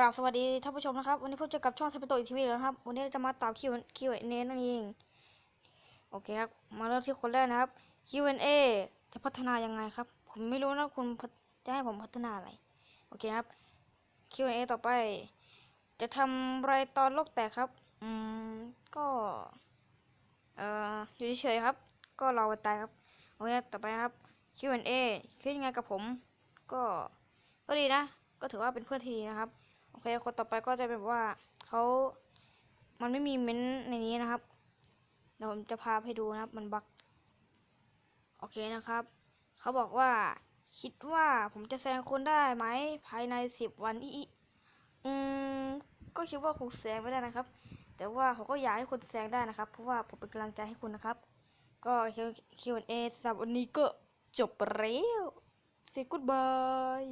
ราบสวัสดีท่านผู้ชมนะครับ วันนี้พบเจอกับช่องสเปโตอีทีวีแล้วครับ วันนี้เราจะมาตอบคิวคิวเอ็นเนั่นเอง โอเคครับ มาเริ่มที่คนแรกนะครับ Q&A จะพัฒนายังไงครับ ผมไม่รู้นะคุณจะให้ผมพัฒนาอะไร โอเคครับ Q&A ต่อไป จะทำไรตอนโลกแตกครับ อืม ก็ เอ่อ อยู่เฉยๆครับ ก็รอวันตายครับ โอเค ต่อไปครับ Q&A คิดยังไงกับผม ก็ ก็ดีนะ ก็ถือว่าเป็นเพื่อนที่ดีนะครับ โอเคคนต่อไปก็จะแบบว่าเขามันไม่มีเม้นในนี้นะครับเดี๋ยวผมจะพาไปดูนะครับ มันบักโอเคนะครับเขาบอกว่า คิดว่าผมจะแซงคนได้ไหมภายในสิบวันอีอืมก็คิดว่าคงแซงไม่ได้นะครับ แต่ว่าผมก็อยากให้คุณแซงได้นะครับ เพราะว่าผมเป็นกำลังใจให้คุณนะครับ ก็ Q&A สำหรับวันนี้ก็จบไปแล้ว say goodbye